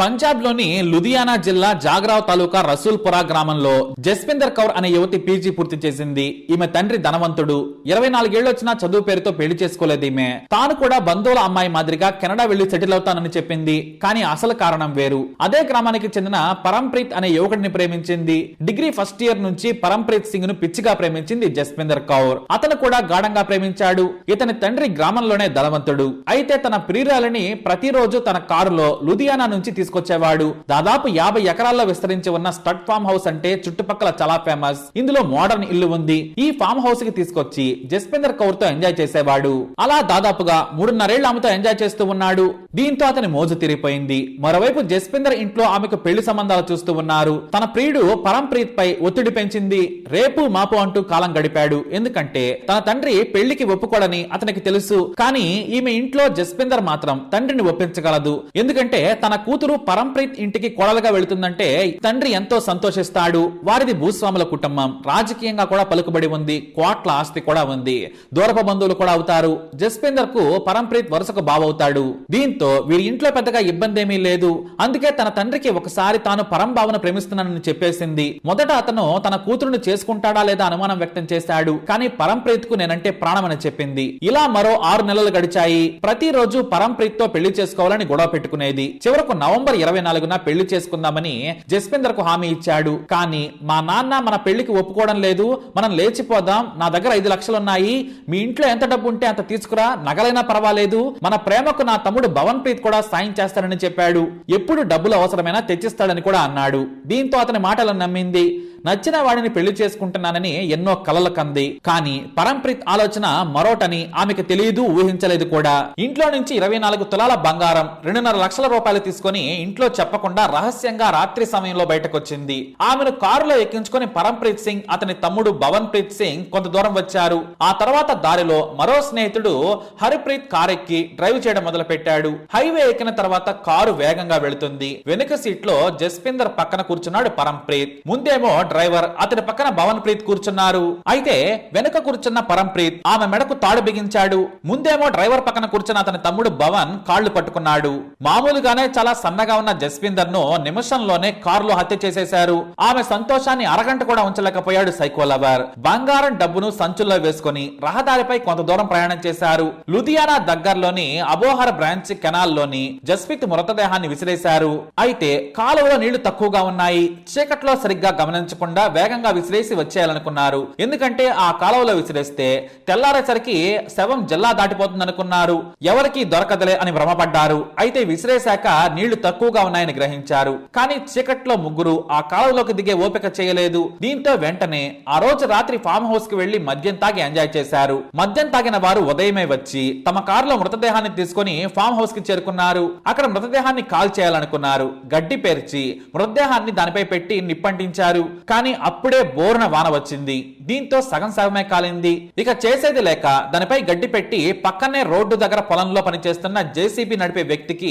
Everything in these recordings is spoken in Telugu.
పంజాబ్లోని లుధియానా జిల్లా జాగ్రావ్ తాలూకా రసూల్పురా గ్రామంలో జస్పిందర్ కౌర్ అనే యువతి పీజీ పూర్తి చేసింది. ఈమె తండ్రి ధనవంతుడు. ఇరవై నాలుగేళ్ళు వచ్చినా చదువు పేరుతో పెళ్ళి చేసుకోలేదు ఈమె. తాను కూడా బంధువుల అమ్మాయి మాదిరిగా కెనడా వెళ్ళి సెటిల్ అవుతానని చెప్పింది. కానీ అసలు కారణం వేరు. అదే గ్రామానికి చెందిన పరంప్రీత్ అనే యువకుడిని ప్రేమించింది. డిగ్రీ ఫస్ట్ ఇయర్ నుంచి పరంప్రీత్ సింగ్ను పిచ్చిగా ప్రేమించింది జస్పిందర్ కౌర్. అతను కూడా గాఢంగా ప్రేమించాడు. ఇతని తండ్రి గ్రామంలోనే ధనవంతుడు. అయితే తన ప్రియురాలని ప్రతిరోజు తన కారులో లుధియానా నుంచి తీసుకొచ్చేవాడు. దాదాపు యాభై ఎకరాల్లో విస్తరించి ఉన్న స్టడ్ ఫామ్ హౌస్ అంటే చుట్టుపక్కల చాలా ఫేమస్. ఇందులో మోడర్న్ ఇల్లు ఉంది. ఈ ఫామ్ హౌస్కి తీసుకొచ్చి జస్పిందర్ కౌర్తో ఎంజాయ్ చేసేవాడు. అలా దాదాపుగా మూడున్నరేళ్ళు ఆమెతో ఎంజాయ్ చేస్తూ ఉన్నాడు. దీంతో అతని మోజు తిరిగిపోయింది మరోవైపు జస్పిందర్ ఇంట్లో ఆమెకు పెళ్ళి సంబంధాలు చూస్తూ ఉన్నారు. తన ప్రియుడు పరంప్రీత్ పై ఒత్తిడి పెంచింది. రేపు మాపు అంటూ కాలం గడిపాడు. ఎందుకంటే తన తండ్రి పెళ్ళికి ఒప్పుకోడని అతనికి తెలుసు. కానీ ఈమె ఇంట్లో జస్పిందర్ మాత్రం తండ్రిని ఒప్పించగలదు. ఎందుకంటే తన కూతురు పరంప్రీత్ ఇంటికి కోడలుగా వెళుతుందంటే తండ్రి ఎంతో సంతోషిస్తాడు. వారిది భూస్వాముల కుటుంబం. రాజకీయంగా కూడా పలుకుబడి ఉంది. కోట్ల ఆస్తి కూడా ఉంది. దూరపు బంధువులు కూడా అవుతారు. జస్పిందర్కు పరంప్రీత్ వరుసకు బావవుతాడు. దీంతో వీరి ఇంట్లో పెద్దగా ఇబ్బంది ఏమీ లేదు. అందుకే తన తండ్రికి ఒకసారి తాను పరంబావను ప్రేమిస్తున్నానని చెప్పేసింది. మొదట అతను తన కూతురును చేసుకుంటాడా లేదా అనుమానం వ్యక్తం చేశాడు. కానీ పరంప్రీత్కు నేనంటే ప్రాణమని చెప్పింది. ఇలా మరో ఆరు నెలలు గడిచాయి. ప్రతిరోజు పరంప్రీత్తో పెళ్ళి చేసుకోవాలని గొడవ పెట్టుకునేది. చివరకు నవంబర్ ఇరవై నాలుగున పెళ్ళి చేసుకుందామని జస్పిందర్కు హామీ ఇచ్చాడు. కానీ మా నాన్న మన పెళ్ళికి ఒప్పుకోవడం లేదు. మనం లేచిపోదాం. నా దగ్గర ఐదు లక్షలున్నాయి. మీ ఇంట్లో ఎంత డబ్బు ఉంటే అంత తీసుకురా. నగలైనా పర్వాలేదు. మన ప్రేమకు నా తమ్ముడు భవన్ ప్రీత్ కూడా సాయం చేస్తాడని చెప్పాడు. ఎప్పుడు డబ్బులు అవసరమైనా తెచ్చిస్తాడని కూడా అన్నాడు. దీంతో అతని మాటలను నమ్మింది. నచ్చిన వాడిని పెళ్ళి చేసుకుంటున్నానని ఎన్నో కలలు కంది. కానీ పరంప్రీత్ ఆలోచన మరోటని ఆమెకు తెలియదు ఊహించలేదు కూడా. ఇంట్లో నుంచి ఇరవై నాలుగు తులాల బంగారం రెండున్నర లక్షల రూపాయలు తీసుకుని ఇంట్లో చెప్పకుండా రహస్యంగా రాత్రి సమయంలో బయటకొచ్చింది. ఆమెను కారులో ఎక్కించుకొని పరంప్రీత్ సింగ్ అతని తమ్ముడు భవన్ ప్రీత్ సింగ్ కొంత దూరం వచ్చారు. ఆ తర్వాత దారిలో మరో స్నేహితుడు హరిప్రీత్ కార్ ఎక్కి డ్రైవ్ చేయడం మొదలు పెట్టాడు హైవే ఎక్కిన తర్వాత కారు వేగంగా వెళుతుంది. వెనుక సీట్లో జస్పిందర్ పక్కన కూర్చున్నాడు పరంప్రీత్. ముందేమో డ్రైవర్. అతని పక్కన భవన్ ప్రీత్ కూర్చున్నారు. అయితే వెనుక కూర్చున్న పరంప్రీత్ ఆమె మెడకు తాడు బిగించాడు. ముందేమో డ్రైవర్ పక్కన కూర్చున్న అతని తమ్ముడు భవన్ కాళ్ళు పట్టుకున్నాడు. మామూలుగానే చాలా సన్నగా ఉన్న జస్విందర్ను నిమిషంలోనే కారులో హత్య చేసేశారు. ఆమె సంతోషాన్ని అరగంట కూడా ఉంచలేకపోయాడు సైకో లవర్. బంగారం డబ్బును సంచుల్లో వేసుకుని రహదారిపై కొంత దూరం ప్రయాణం చేశారు. లుధియానా దగ్గరలోని అబోహర్ బ్రాంచ్ కెనాల్లోని జస్విత్ మృతదేహాన్ని విసిరేశారు. అయితే కాలువలో నీళ్ళు తక్కువగా ఉన్నాయి. చీకట్లో సరిగ్గా గమనించకుండా వేగంగా విసిరేసి వచ్చేయాలనుకున్నారు. ఎందుకంటే ఆ కాలువలో విసిరేస్తే తెల్లారేసరికి శవం జిల్లా దాటిపోతుంది అనుకున్నారు ఎవరికి దొరకదలే అని భ్రమపడ్డారు. అయితే విసిరేశాక నీళ్ళు తక్కువగా ఉన్నాయని గ్రహించారు. కానీ చీకట్లో ముగ్గురు ఆ కాలువలోకి దిగే ఓపిక చేయలేదు. దీంతో వెంటనే ఆ రోజు రాత్రి ఫామ్ హౌస్కి వెళ్ళి మద్యం తాగి ఎంజాయ్ చేశారు. మద్యం తాగిన వారు ఉదయమే వచ్చి తమ కారులో మృతదేహాన్ని తీసుకుని ఫామ్ హౌస్కి చేరుకున్నారు. అక్కడ మృతదేహాన్ని కాల్ చేయాలనుకున్నారు గడ్డి పేర్చి మృతదేహాన్ని దానిపై పెట్టి నిప్పంటించారు. కానీ అప్పుడే బోరున వాన వచ్చింది. దీంతో సగం సగమే కాలింది. ఇక చేసేది లేక దానిపై గడ్డి పెట్టి పక్కనే రోడ్డు దగ్గర పొలంలో పనిచేస్తున్న జేసీబీ నడిపే వ్యక్తికి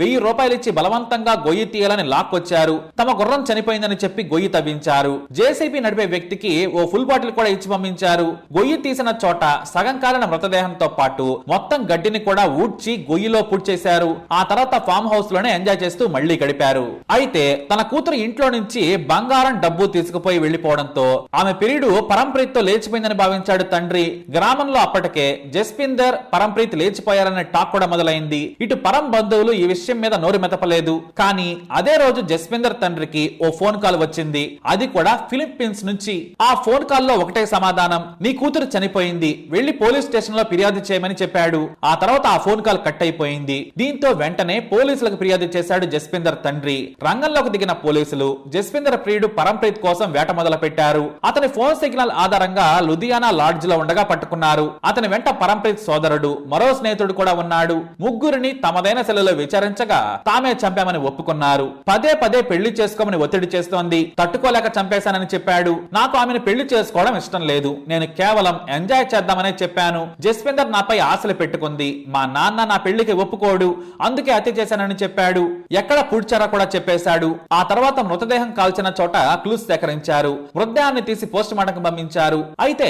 వెయ్యి రూపాయలు ఇచ్చి బలవంతంగా గొయ్యి తీయాలని లాక్కొచ్చారు. తమ గుర్రం చనిపోయిందని చెప్పి గొయ్యి తవ్వించారు. జేసీబీ నడిపే వ్యక్తికి ఓ ఫుల్ బాటిల్ కూడా ఇచ్చి పంపించారు. గొయ్యి తీసిన చోట సగం కాలిన మృతదేహంతో పాటు మొత్తం గడ్డిని కూడా ఊడ్చి గొయ్యిలో పూడ్చేశారు ఆ తర్వాత ఫామ్ హౌస్లోనే ఎంజాయ్ చేస్తూ మళ్ళీ గడిపారు. అయితే తన కూతురు ఇంట్లో నుంచి బంగారం డబ్బు తీసుకుపోయి వెళ్ళిపోవడంతో ఆమె పిరియుడు పరంప్రీత్తో లేచిపోయిందని భావించాడు తండ్రి. గ్రామంలో అప్పటికే జస్పిందర్ పరంప్రీత్ లేచిపోయారనే టాక్ కూడా మొదలైంది. ఇటు పరం బంధువులు ఈ విషయం మీద నోరు మెతపలేదు కానీ అదే రోజు జస్పిందర్ తండ్రికి ఓ ఫోన్ కాల్ వచ్చింది. అది కూడా ఫిలిప్పీన్స్ నుంచి. ఆ ఫోన్ కాల్లో ఒకటే సమాధానం. నీ కూతురు చనిపోయింది. వెళ్ళి పోలీస్ స్టేషన్లో ఫిర్యాదు చేయమని చెప్పాడు. ఆ తర్వాత ఆ ఫోన్ కాల్ కట్ అయిపోయింది. దీంతో వెంటనే పోలీసులకు ఫిర్యాదు చేశాడు జస్పిందర్ తండ్రి. రంగంలోకి దిగిన పోలీసులు జస్పిందర్ ప్రియుడు పరంప్రీత్ కోసం వేట మొదలు పెట్టారు అతని ఫోన్ సిగ్నల్ ఆధారంగా లుధియానా లాడ్జ్లో ఉండగా పట్టుకున్నారు. అతని వెంట పరంప్రీత్ సోదరుడు మరో స్నేహితుడు కూడా ఉన్నాడు. ముగ్గురిని తమదైన సెలలో విచారించగా తామే చంపామని ఒప్పుకున్నారు. పదే పదే పెళ్ళి చేసుకోమని ఒత్తిడి చేస్తోంది. తట్టుకోలేక చంపేశానని చెప్పాడు. నాకు ఆమెను పెళ్ళి చేసుకోవడం ఇష్టం లేదు. నేను కేవలం ఎంజాయ్ చేద్దామనే చెప్పాను. జస్విందర్ నాపై ఆశలు పెట్టుకుంది. మా నాన్న నా పెళ్ళికి ఒప్పుకోడు. అందుకే హత్య చేశానని చెప్పాడు. ఎక్కడ పూడ్చారా కూడా చెప్పేశాడు. ఆ తర్వాత మృతదేహం కాల్చిన చోట క్లూస్ సేకరించారు. మృతదేహాన్ని తీసి పోస్ట్ మార్టం పంపించారు. అయితే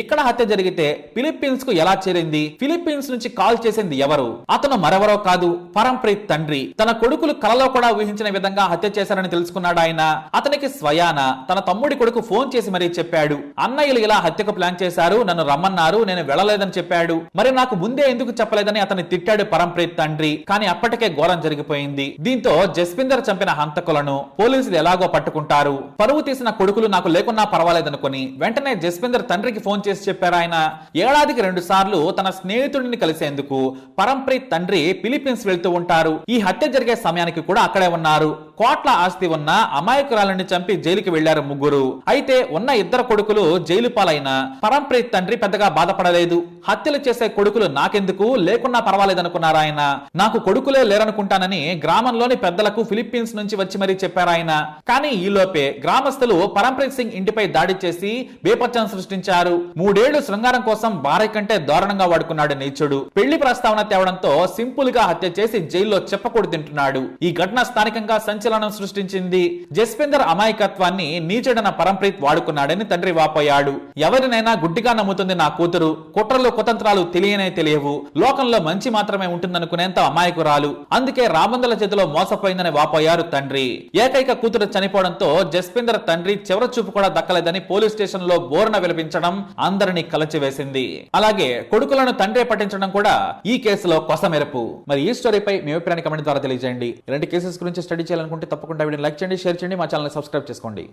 ఇక్కడ హత్య జరిగితే ఫిలిప్పీన్స్కు ఎలా చేరింది? ఫిలిప్పీన్స్ నుంచి కాల్ చేసింది ఎవరు? అతను మరెవరో కాదు పరంప్రీత్ తండ్రి. తన కొడుకులు కలలో కూడా ఊహించిన విధంగా హత్య చేశారని తెలుసుకున్నాడు ఆయన. అతనికి స్వయాన తన తమ్ముడి కొడుకు ఫోన్ చేసి మరీ చెప్పాడు. అన్నయ్యలు ఇలా హత్యకు ప్లాన్ చేశారు నన్ను రమ్మన్నారు నేను వెళ్ళలేదని చెప్పాడు. మరి నాకు ముందే ఎందుకు చెప్పలేదని అతన్ని తిట్టాడు పరంప్రీత్ తండ్రి. కానీ అప్పటికే ఘోరం జరిగిపోయింది. దీంతో జస్పిందర్ చంపిన హంతకులను పోలీసులు ఎలాగో పట్టుకుంటారు. పరువు తీసిన కొడుకులు నాకు లేకున్నా పర్వాలేదనుకుని వెంటనే జస్పిందర్ తండ్రికి ఫోన్ చేసి చెప్పారు ఆయన. ఏడాదికి రెండు సార్లు తన స్నేహితుడిని కలిసేందుకు పరంప్రీత్ తండ్రి ఫిలిప్పీన్స్ వెళ్తూ ఉంటారు. ఈ హత్య జరిగే సమయానికి కూడా అక్కడే ఉన్నారు. కోట్ల ఆస్తి ఉన్న అమాయకురాలని చంపి జైలుకి వెళ్ళారు ముగ్గురు. అయితే ఉన్న ఇద్దరు కొడుకులు జైలు పాలైన పరంప్రీత్ తండ్రి పెద్దగా బాధపడలేదు. హత్యలు చేసే కొడుకులు నాకెందుకు? లేకున్నా పర్వాలేదనుకున్నారు ఆయన. నాకు కొడుకులే లేరనుకుంటానని గ్రామంలోని పెద్దలకు ఫిలిప్పీన్స్ నుంచి వచ్చి మరీ చెప్పారు ఆయన. కానీ ఈలోపే గ్రామస్తులు పరంప్రీత్ సింగ్ ఇంటిపై దాడి చేసి బేపచ్చం సృష్టించారు. మూడేళ్ళు శృంగారం కోసం భార్య కంటే దారుణంగా వాడుకున్నాడు నీచుడు. పెళ్ళి ప్రస్తావన తేవడంతో సింపుల్గా హత్య చేసి జైల్లో చెప్పకూడదు తింటున్నాడు. ఈ ఘటన స్థానికంగా సంచలనం సృష్టించింది. జస్పిందర్ అమాయకత్వాన్ని నీచడన పరంప్రీత్ వాడుకున్నాడని తండ్రి వాపోయాడు. ఎవరినైనా గుడ్డిగా నమ్ముతుంది నా కూతురు. కుట్రలు కుతంత్రాలు తెలియనే తెలియవు. లోకంలో మంచి మాత్రమే ఉంటుందనుకునేంత అమాయకురాలు. అందుకే రాబందుల చేతిలో మోసపోయిందని వాపోయారు తండ్రి. ఏకైక కూతురు చనిపోవడంతో జస్పిందర్ తండ్రి చివరి చూపు కూడా దక్కలేదని పోలీస్ స్టేషన్లో బోర్న విలపించడం అందరినీ కలచివేసింది. అలాగే కొడుకులను తండ్రి పట్టించడం కూడా ఈ కేసులో కొసమెరుపు. మరి ఈ స్టోరీపై మీ అభిప్రాయాన్ని కమెంట్ ద్వారా తెలియజేయండి. ఇలాంటి కేసెస్ గురించి స్టడీ చేయాలనుకుంటే తప్పకుండా వీడియో లైక్ చేయండి షేర్ చేయండి మా ఛానల్ని సబ్స్క్రైబ్ చేసుకోండి.